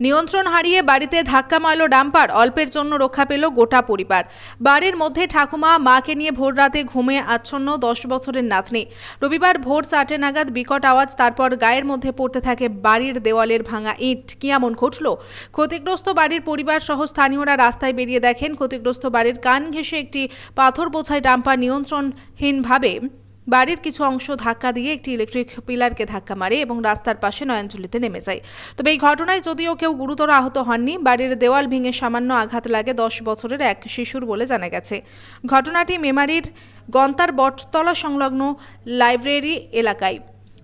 নিয়ন্ত্রণ হারিয়ে বাড়িতে ধাক্কা মারল ডাম্পার, অল্পের জন্য রক্ষা পেল গোটা পরিবার। বাড়ির মধ্যে ঠাকুমা, মাকে নিয়ে ভোর রাতে ঘুমে আচ্ছন্ন দশ বছরের নাতনি। রবিবার ভোর চারটে নাগাদ বিকট আওয়াজ, তারপর গায়ের মধ্যে পড়তে থাকে বাড়ির দেওয়ালের ভাঙা ইট। কি এমন ঘটল? ক্ষতিগ্রস্ত বাড়ির পরিবার সহ স্থানীয়রা রাস্তায় বেরিয়ে দেখেন, ক্ষতিগ্রস্ত বাড়ির কান ঘেঁষে একটি পাথর বোঝাই ডাম্পার নিয়ন্ত্রণহীনভাবে। বাড়ির কিছু অংশ ধাক্কা দিয়ে একটি ইলেকট্রিক পিলারকে ধাক্কা মারে এবং রাস্তার পাশে নয়নজলিতে নেমে যায়। তবে এই ঘটনায় যদিও কেউ গুরুতর আহত হননি, বাড়ির দেওয়াল ভেঙে সামান্য আঘাত লাগে দশ বছরের এক শিশুর বলে জানা গেছে। ঘটনাটি মেমারির গন্তার বটতলা সংলগ্ন লাইব্রেরি এলাকায়।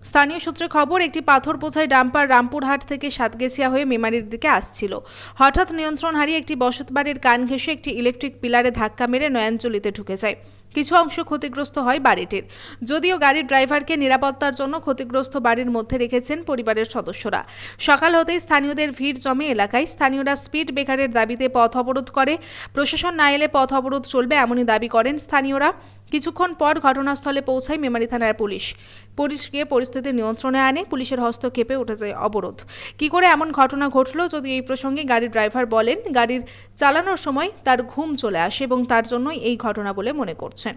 স্থানীয় সূত্রে খবর, একটি পাথর বোঝাই ডাম্পার রামপুরহাট থেকে সাতগেছিয়া হয়ে মেমারির দিকে আসছিল। হঠাৎ নিয়ন্ত্রণ হারিয়ে একটি বসতবাড়ির কান ঘেঁষে একটি ইলেকট্রিক পিলারে ধাক্কা মেরে নয়নজলিতে ঢুকে যায়। কিছু অংশ ক্ষতিগ্রস্ত হয় বাড়িটির। যদিও গাড়ির ড্রাইভারকে নিরাপত্তার জন্য ক্ষতিগ্রস্ত বাড়ির মধ্যে রেখেছেন পরিবারের সদস্যরা। সকাল হতেই স্থানীয়দের ভিড় জমে এলাকায়। স্থানীয়রা স্পিড ব্রেকারের দাবিতে পথ অবরোধ করে। প্রশাসন না এলে পথ অবরোধ চলবে এমনই দাবি করেন স্থানীয়রা। কিছুক্ষণ পর ঘটনাস্থলে পৌঁছায় মেমারি থানার পুলিশ। পুলিশ গিয়ে পরিস্থিতি নিয়ন্ত্রণে আনে, পুলিশের হস্তক্ষেপে উঠে যায় অবরোধ। কি করে এমন ঘটনা ঘটলো যদি এই প্রসঙ্গে গাড়ির ড্রাইভার বলেন, গাড়ির চালানোর সময় তার ঘুম চলে আসে এবং তার জন্যই এই ঘটনা বলে মনে করছেন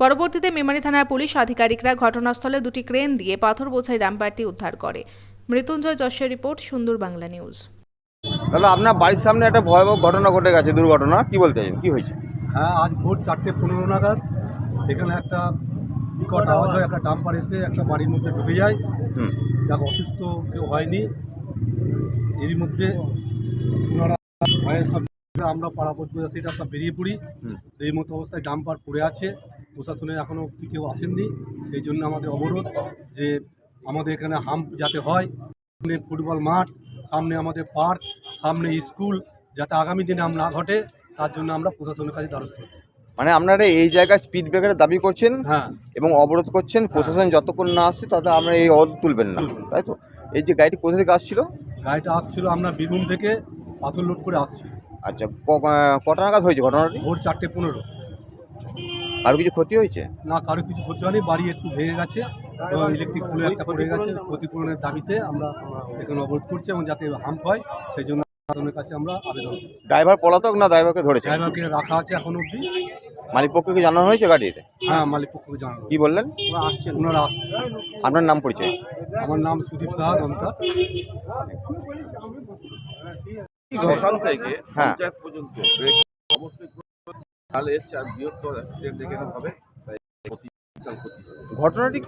পরবর্তীতে মেমারি থানার পুলিশ আধিকারিকরা ঘটনাস্থলে দুটি ক্রেন দিয়ে পাথর বোঝাই ডাম্পারটি উদ্ধার করে। মৃত্যুঞ্জয় যশের রিপোর্ট সুন্দর বাংলা নিউজ। দাদা আপনার বাড়ির সামনে একটা ভয়াবহ ঘটনা ঘটে গেছে দুর্ঘটনা। কি বলতে চাইছেন? কি হয়েছে? হ্যাঁ আজ ভোর চারটে পনেরো নাগাদ এখানে একটা বিকট আওয়াজ হয় একটা ডাম্পার এসে একটা বাড়ির মধ্যে ঢুকে যায়। যাক অসুস্থ কেউ হয়নি। এরই মধ্যে আমরা পাড়া প্রতিবেশী রাস্তা বেরিয়ে পড়ি। এই মতো অবস্থায় ডাম্পার পড়ে আছে। প্রশাসনের এখনও কেউ আসেননি। সেই জন্য আমাদের অবরোধ যে আমাদের এখানে হাম্প যাতে হয় সামনে ফুটবল মাঠ সামনে আমাদের পার্ক সামনে স্কুল যাতে আগামী দিনে আম না ঘটে তার জন্য আমরা প্রশাসনের কাছে দ্বারস্থ মানে আপনারা এই জায়গায় স্পিড ব্রেকারের দাবি করছেন হ্যাঁ। এবং অবরোধ করছেন প্রশাসন যতক্ষণ না আসছে তত আমরা এই অবরোধ তুলবেন না তুলবেন না। তাই তো? এই যে গাড়িটি কোথা থেকে আসছিল? গাড়িটা আসছিল আমরা বীরভূম থেকে পাথর লোড করে আসছি। আচ্ছা কটা নাগাদ হয়েছে ঘটনাটি? ভোর চারটে পনেরো। আর কিছু ক্ষতি হয়েছে? না কারও কিছু ক্ষতি হয়নি বাড়ি একটু ভেঙে গেছে এবং ইলেকট্রিক পুলে একটা পড়ে গেছে ক্ষতিপূরণের দাবিতে আমরা এখানে অবরোধ করছি এবং যাতে হাম্প হয় সেই জন্য প্রশাসনের কাছে আমরা আবেদন ড্রাইভার পলাতক না ড্রাইভারকে ধরেছে? ড্রাইভারকে রাখা আছে এখন অবধি। মালিক পক্ষকে জানানো হয়েছে গাড়িতে? হ্যাঁ মালিক পক্ষকে জানানো কি বললেন? আসছেন ওনারা আসছেন আপনার নাম পরিচয়? আমার নাম সুদীপ সাহা দমকা শ্মশান থেকে হ্যাঁ। পঞ্চায়েত পর্যন্ত। অবশ্যই তাহলে এর চার বৃহত্তর অ্যাক্সিডেন্ট এখানে হবে। ঘটনাটি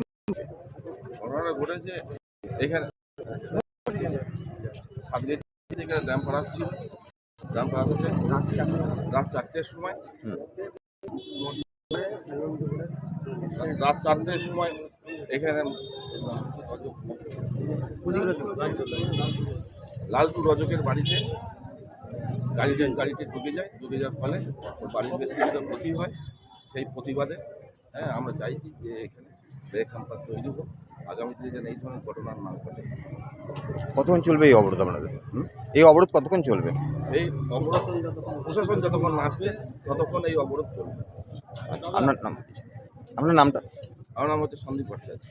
ঘটনাটা ঘটেছে এখানে। সামনে ড্যাম পাড়া ছিল ড্যাম পাড়া হচ্ছে রাত চারটের সময়। রাত চারটের সময় এখানে লালটু রজকের বাড়িতে গাড়িতে গাড়িতে ঢুকে যায় ঢুকে যাওয়ার ফলে ওর বাড়ির বেশ কিছুটা ক্ষতি হয়। সেই প্রতিবাদে হ্যাঁ আমরা চাইছি যে এখানে ব্রেক হাম্পার তৈরি হোক। আগামী দিনে যেন এই ধরনের ঘটনা না ঘটে। কতক্ষণ চলবে এই অবরোধ আপনাদের? হুম? এই অবরোধ কতক্ষণ চলবে? এই অবরোধ প্রশাসন যতক্ষণ না আসবে ততক্ষণ এই অবরোধ চলবে। আপনার নাম? আপনার নামটা? আমার নাম হচ্ছে সন্দীপ ভট্টাচার্য।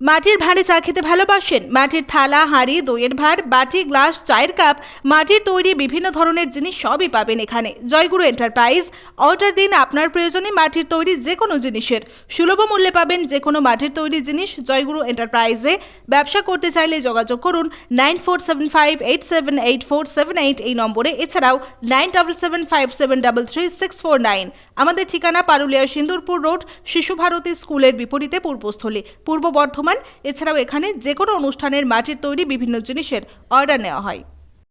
মাটির ভাঁড়ে চা খেতে ভালোবাসেন। মাটির থালা, হাঁড়ি, দইয়ের ভাঁড়, বাটি, গ্লাস, চায়ের কাপ, মাটির তৈরি বিভিন্ন ধরনের জিনিস সবই পাবেন এখানে। জয়গুরু এন্টারপ্রাইজ, অর্ডার দিন আপনার প্রয়োজনে মাটির তৈরি যে কোনো জিনিসের। সুলভ মূল্যে পাবেন যে কোনো মাটির তৈরি জিনিস জয়গুরু এন্টারপ্রাইজে। ব্যবসা করতে চাইলে যোগাযোগ করুন nine four seven five eight seven eight four seven eight এই নম্বরে। এছাড়াও nine double seven five seven double three six four nine. আমাদের ঠিকানা পারুলিয়া সিন্দুরপুর রোড, শিশু ভারতী স্কুলের বিপরীতে পূর্বস্থলী। পূর্ব বর্ধমান এছাড়াও এখানে যে কোনো অনুষ্ঠানের মাটির তৈরি বিভিন্ন জিনিসের অর্ডার নেওয়া হয়।